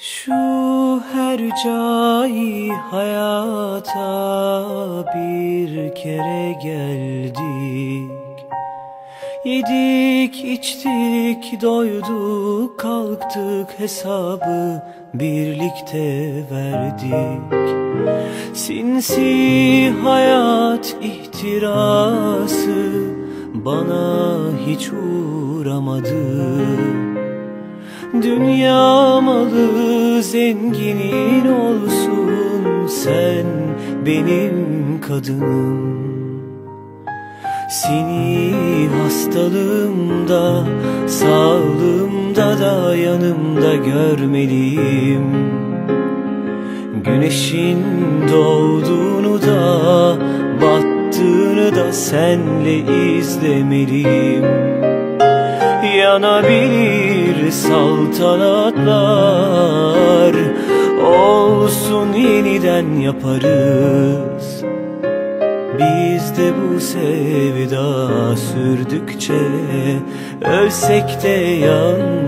Şu her cai hayata bir kere geldik Yedik içtik doyduk kalktık hesabı birlikte verdik. Sinsi hayat ihtirası bana hiç uğramadı. Dünya malı zenginin olsun Sen benim kadınım Seni hastalığımda, sağlığımda da yanımda görmeliyim. Güneşin doğduğunu da, battığını da senle izlemeliyim. Yanabilir saltanatlar Olsun yeniden yaparız Biz de bu sevda sürdükçe Ölsek de yan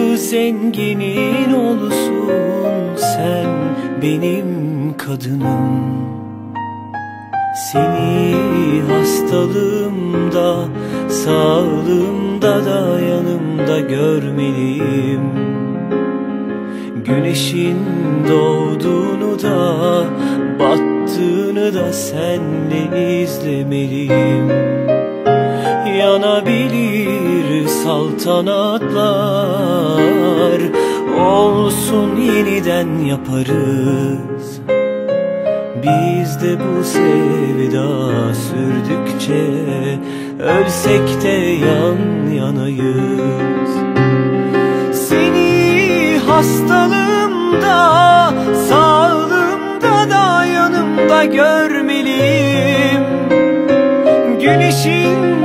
zenginin olsun Sen benim kadınım. Seni hastalığımda Sağlığımda da yanımda görmeliyim. Güneşin doğduğunu da Battığını da senle izlemeliyim. Yanabilir saltanatlar Olsun yeniden yaparız. Biz de bu sevda sürdükçe Ölsek de yan yanayız. Seni hastalığımda Sağlığımda da yanımda görmeliyim. Güneşin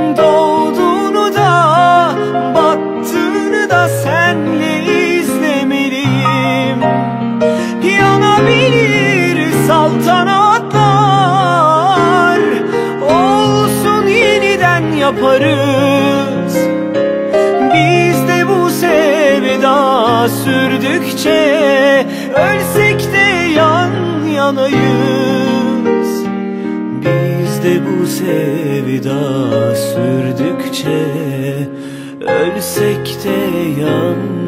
yaparız. Biz de bu sevda sürdükçe ölsek de yan yanayız. Biz de bu sevda sürdükçe Ölsek de yan